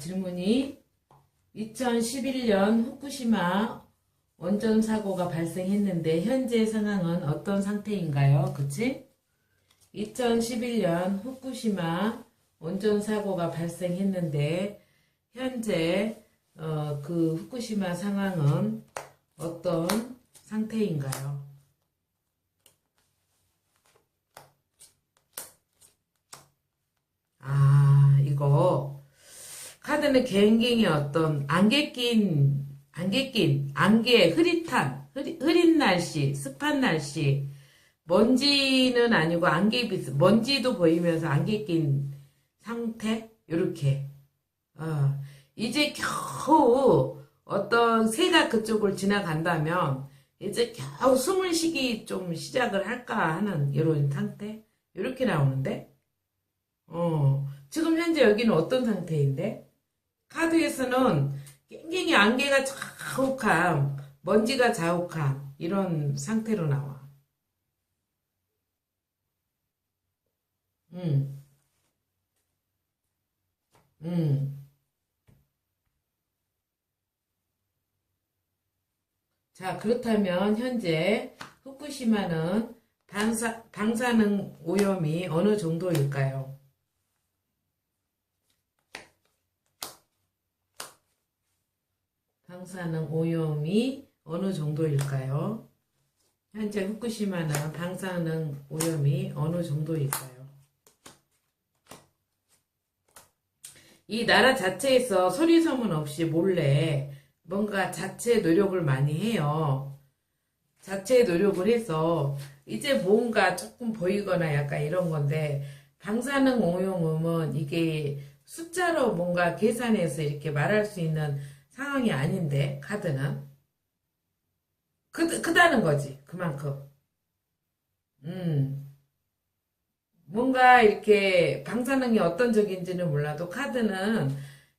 질문이 2011년 후쿠시마 원전 사고가 발생했는데 현재 상황은 어떤 상태인가요? 그치? 2011년 후쿠시마 원전 사고가 발생했는데 현재 어, 그 후쿠시마 상황은 어떤 상태인가요? 아, 이거 카드는 갱갱이 어떤 안개 낀 안개 낀 안개 흐릿한 흐리, 흐린 날씨 습한 날씨. 먼지는 아니고 안개 비슷 먼지도 보이면서 안개 낀 상태? 요렇게. 어, 이제 겨우 어떤 새가 그쪽을 지나간다면 이제 겨우 숨을 쉬기 좀 시작을 할까 하는 이런 상태? 이렇게 나오는데? 어, 지금 현재 여기는 어떤 상태인데? 카드에서는 굉장히 안개가 자욱함, 먼지가 자욱함, 이런 상태로 나와. 음, 음. 자, 그렇다면 현재 후쿠시마는 방사, 방사능 오염이 어느 정도일까요? 방사능 오염이 어느 정도일까요? 현재 후쿠시마는 방사능 오염이 어느 정도일까요? 이 나라 자체에서 소리 소문 없이 몰래 뭔가 자체 노력을 많이 해요. 자체 노력을 해서 이제 뭔가 조금 보이거나 약간 이런 건데 방사능 오염은 이게 숫자로 뭔가 계산해서 이렇게 말할 수 있는 상황이 아닌데 카드는. 크, 크다는 거지 그만큼. 음. 뭔가 이렇게 방사능이 어떤 적인지는 몰라도 카드는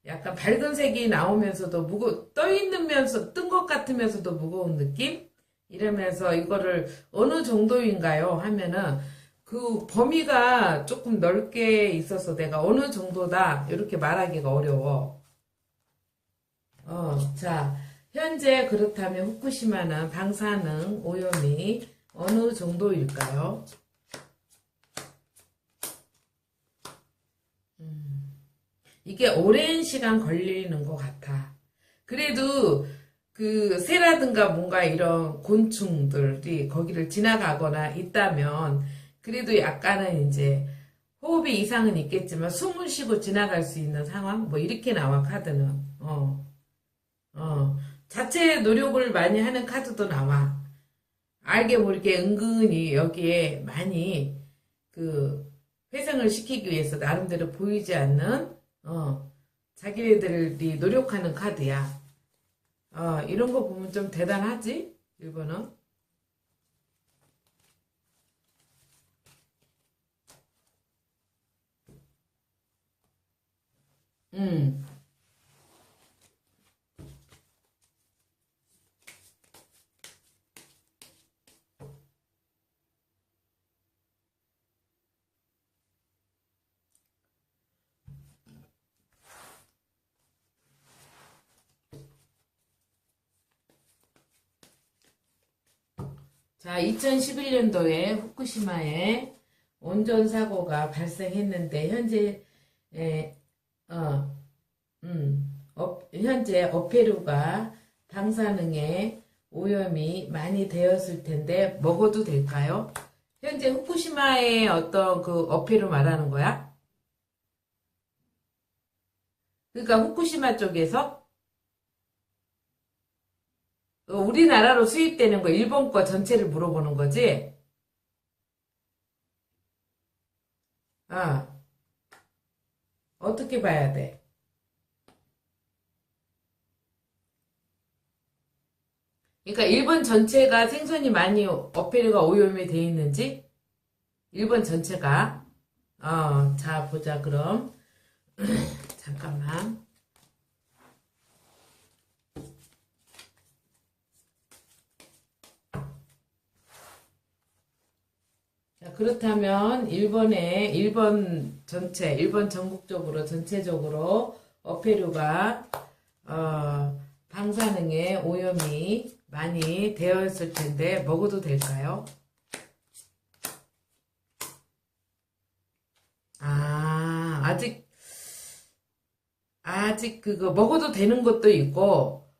약간 밝은 색이 나오면서도 무거 떠 있는면서 뜬 것 같으면서도 무거운 느낌? 이러면서 이거를 어느 정도인가요? 하면은 그 범위가 조금 넓게 있어서 내가 어느 정도다 이렇게 말하기가 어려워. 어, 자, 현재 그렇다면 후쿠시마는 방사능 오염이 어느 정도일까요? 음, 이게 오랜 시간 걸리는 것 같아. 그래도 그 새라든가 뭔가 이런 곤충들이 거기를 지나가거나 있다면 그래도 약간은 이제 호흡이 이상은 있겠지만 숨을 쉬고 지나갈 수 있는 상황 뭐 이렇게 나와 카드는 어. 어, 자체 노력을 많이 하는 카드도 나와. 알게 모르게 은근히 여기에 많이 그 회생을 시키기 위해서 나름대로 보이지 않는 어, 자기네들이 노력하는 카드야. 어, 이런 거 보면 좀 대단하지? 1번은. 음. 자, 2011년도에 후쿠시마에 원전 사고가 발생했는데 현재 에, 어, 음, 어, 현재 어페루가 방사능에 오염이 많이 되었을 텐데 먹어도 될까요? 현재 후쿠시마의 어떤 그 어페루 말하는 거야? 그러니까 후쿠시마 쪽에서 어, 우리나라로 수입되는 거 일본 거 전체를 물어보는 거지? 아, 어떻게 봐야 돼? 그러니까 일본 전체가 생선이 많이 어패류가 오염이 돼 있는지? 일본 전체가 어, 자 보자 그럼 잠깐만 자, 그렇다면 일본의 일본 전체, 일본 전국적으로 전체적으로 어패류가 어, 방사능에 오염이 많이 되어 있을 텐데 먹어도 될까요? 아, 아직 아직 그거 먹어도 되는 것도 있고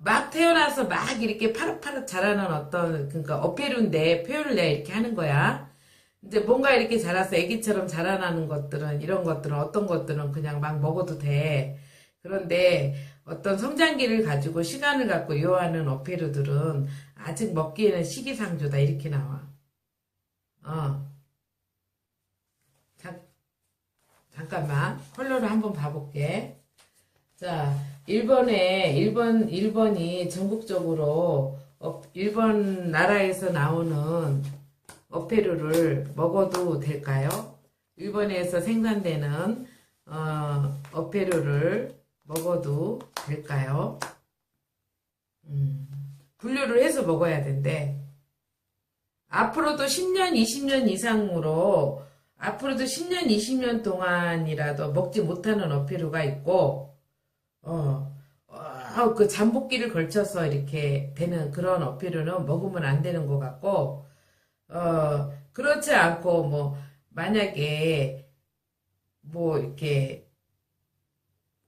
막 태어나서 막 이렇게 파릇파릇 자라는 어떤 그러니까 어패류인데 표현을 내가 이렇게 하는 거야. 이제 뭔가 이렇게 자라서 애기처럼 자라나는 것들은 이런 것들은 어떤 것들은 그냥 막 먹어도 돼. 그런데 어떤 성장기를 가지고 시간을 갖고 요하는 어패류들은 아직 먹기에는 시기상조다 이렇게 나와. 어. 잠, 잠깐만 컬러를 한번 봐볼게. 자, 1번에 1번 1번이 전국적으로 어, 일본 나라에서 나오는 어패류를 먹어도 될까요? 일본에서 생산되는 어, 어패류를 먹어도 될까요? 음, 분류를 해서 먹어야 된대. 앞으로도 10년, 20년 이상으로 앞으로도 10년, 20년 동안이라도 먹지 못하는 어패류가 있고 어, 어, 그 잠복기를 걸쳐서 이렇게 되는 그런 어패류는 먹으면 안 되는 것 같고 어, 그렇지 않고, 뭐, 만약에, 뭐, 이렇게,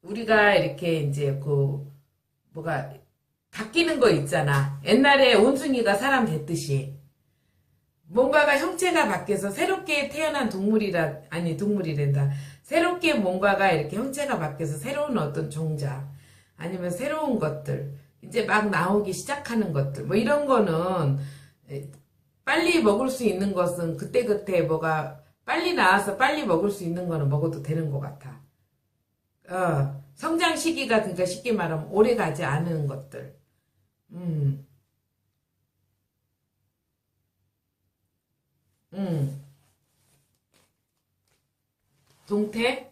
우리가 이렇게 이제 그, 뭐가, 바뀌는 거 있잖아. 옛날에 원숭이가 사람 됐듯이. 뭔가가 형체가 바뀌어서 새롭게 태어난 동물이라, 아니, 동물이란다. 새롭게 뭔가가 이렇게 형체가 바뀌어서 새로운 어떤 종자, 아니면 새로운 것들, 이제 막 나오기 시작하는 것들, 뭐 이런 거는, 빨리 먹을 수 있는 것은 그때그때 뭐가 빨리 나와서 빨리 먹을 수 있는 거는 먹어도 되는 것 같아. 어, 성장 시기가 그러니까 쉽게 말하면 오래 가지 않은 것들. 음. 음. 동태?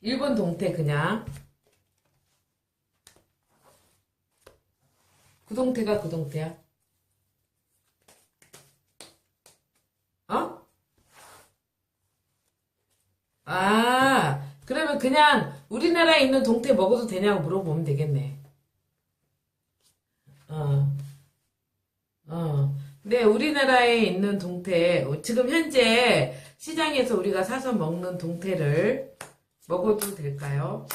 일본 동태 그냥. 그 동태가 그 동태야. 어? 아, 그러면 그냥 우리나라에 있는 동태 먹어도 되냐고 물어보면 되겠네. 어, 어. 근데 우리나라에 있는 동태, 지금 현재 시장에서 우리가 사서 먹는 동태를 먹어도 될까요?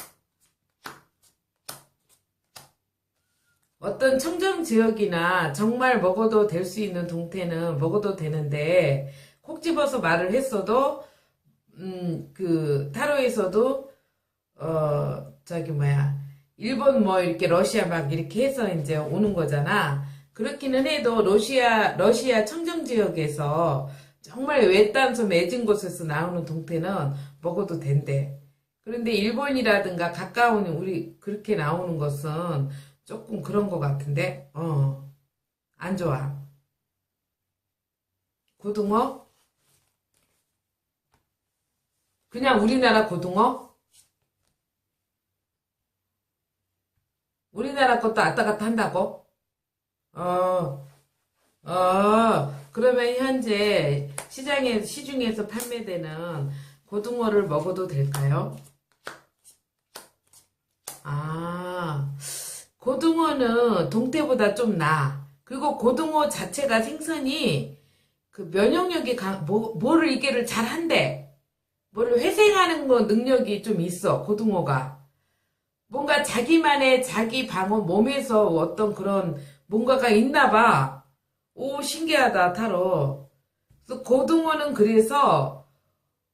어떤 청정 지역이나 정말 먹어도 될 수 있는 동태는 먹어도 되는데 콕 집어서 말을 했어도 음 그 타로에서도 어 저기 뭐야 일본 뭐 이렇게 러시아 막 이렇게 해서 이제 오는 거잖아. 그렇기는 해도 러시아 러시아 청정 지역에서 정말 외딴섬 맺은 곳에서 나오는 동태는 먹어도 된대. 그런데 일본이라든가 가까운 우리 그렇게 나오는 것은 조금 그런 것 같은데, 어, 안 좋아. 고등어? 그냥 우리나라 고등어? 우리나라 것도 왔다 갔다 한다고? 어, 어, 그러면 현재 시장에, 시중에서 판매되는 고등어를 먹어도 될까요? 아, 고등어는 동태보다 좀 나아. 그리고 고등어 자체가 생선이 그 면역력이 강, 뭐, 뭐를 이게를 잘 한대. 뭐를 회생하는 거 능력이 좀 있어, 고등어가. 뭔가 자기만의 자기 방어 몸에서 어떤 그런 뭔가가 있나 봐. 오, 신기하다, 타로. 고등어는 그래서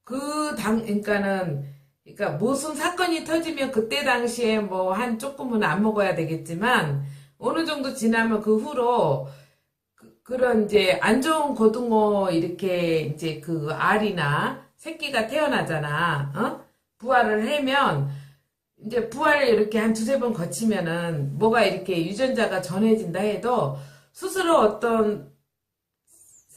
그 당, 그러니까는 그러니까 무슨 사건이 터지면 그때 당시에 뭐 한 조금은 안 먹어야 되겠지만 어느 정도 지나면 그 후로 그, 런 이제 안 좋은 고등어 이렇게 이제 그 알이나 새끼가 태어나잖아. 어? 부화를 하면 이제 부화를 이렇게 한 두세 번 거치면은 뭐가 이렇게 유전자가 전해진다 해도 스스로 어떤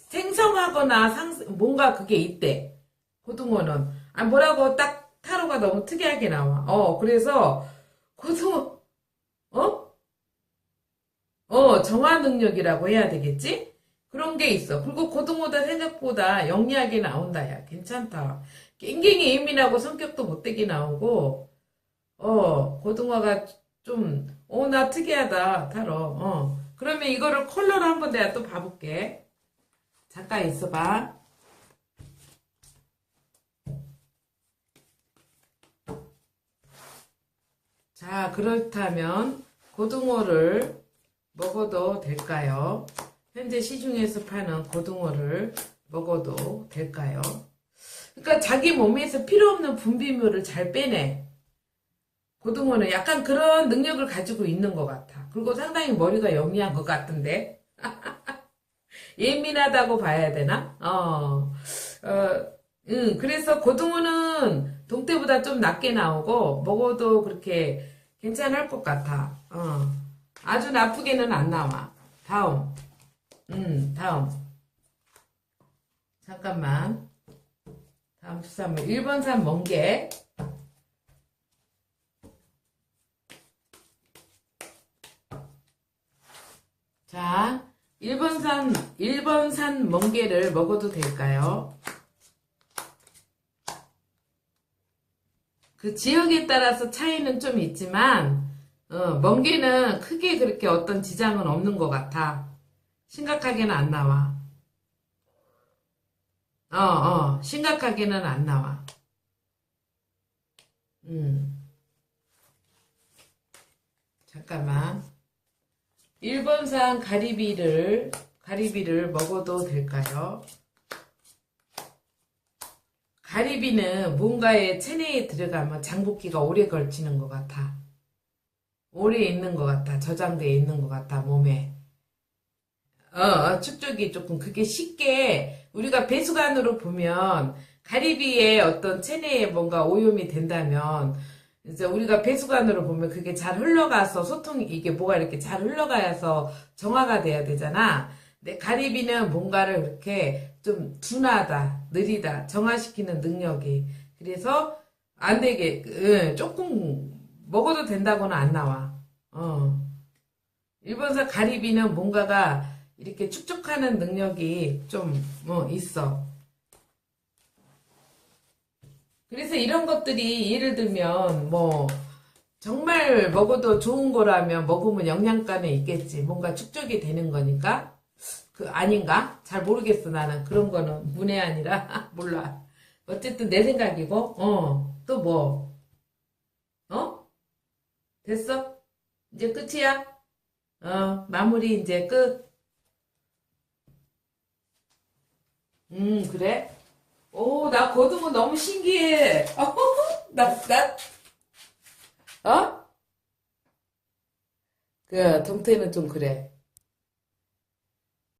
생성하거나 상 뭔가 그게 있대. 고등어는 아 뭐라고 딱 타로가 너무 특이하게 나와. 어, 그래서 고등어, 어? 어, 정화 능력이라고 해야 되겠지? 그런 게 있어. 그리고 고등어다 생각보다 영리하게 나온다, 야. 괜찮다. 굉장히 예민하고 성격도 못되게 나오고, 어, 고등어가 좀, 어, 나 특이하다, 타로. 어. 그러면 이거를 컬러로 한번 내가 또 봐볼게. 잠깐 있어봐. 자, 그렇다면 고등어를 먹어도 될까요? 현재 시중에서 파는 고등어를 먹어도 될까요? 그러니까 자기 몸에서 필요 없는 분비물을 잘 빼내. 고등어는 약간 그런 능력을 가지고 있는 것 같아. 그리고 상당히 머리가 영리한 것 같은데. 예민하다고 봐야 되나? 어, 어, 음, 그래서 고등어는 동태보다 좀 낮게 나오고, 먹어도 그렇게 괜찮을 것 같아. 어, 아주 나쁘게는 안 나와. 다음. 음, 다음. 잠깐만. 다음 수산물. 1번 산 멍게. 자, 1번산, 1번산 멍게를 먹어도 될까요? 그 지역에 따라서 차이는 좀 있지만, 어, 멍게는 크게 그렇게 어떤 지장은 없는 것 같아. 심각하게는 안 나와. 어, 어, 심각하게는 안 나와. 음. 잠깐만. 1번산 가리비를, 가리비를 먹어도 될까요? 가리비는 뭔가에 체내에 들어가면 장복기가 오래 걸치는 것 같아. 오래 있는 것 같아. 저장돼 있는 것 같아, 몸에. 어, 어, 축적이 조금 그게 쉽게 우리가 배수관으로 보면 가리비의 어떤 체내에 뭔가 오염이 된다면 이제 우리가 배수관으로 보면 그게 잘 흘러가서 소통이 이게 뭐가 이렇게 잘 흘러가서 정화가 돼야 되잖아. 근데 가리비는 뭔가를 이렇게 좀 둔하다, 느리다, 정화시키는 능력이. 그래서 안 되게 응, 조금 먹어도 된다고는 안 나와. 어. 일본산 가리비는 뭔가가 이렇게 축적하는 능력이 좀, 뭐, 있어. 그래서 이런 것들이 예를 들면, 뭐, 정말 먹어도 좋은 거라면 먹으면 영양가는 있겠지. 뭔가 축적이 되는 거니까. 그, 아닌가? 잘 모르겠어, 나는. 그런 거는 문외 아니라. 몰라. 어쨌든 내 생각이고, 어, 또 뭐, 어? 됐어? 이제 끝이야? 어, 마무리 이제 끝. 음, 그래? 오, 나 고등어 너무 신기해. 나, 나, 어? 그, 동태는 좀 그래.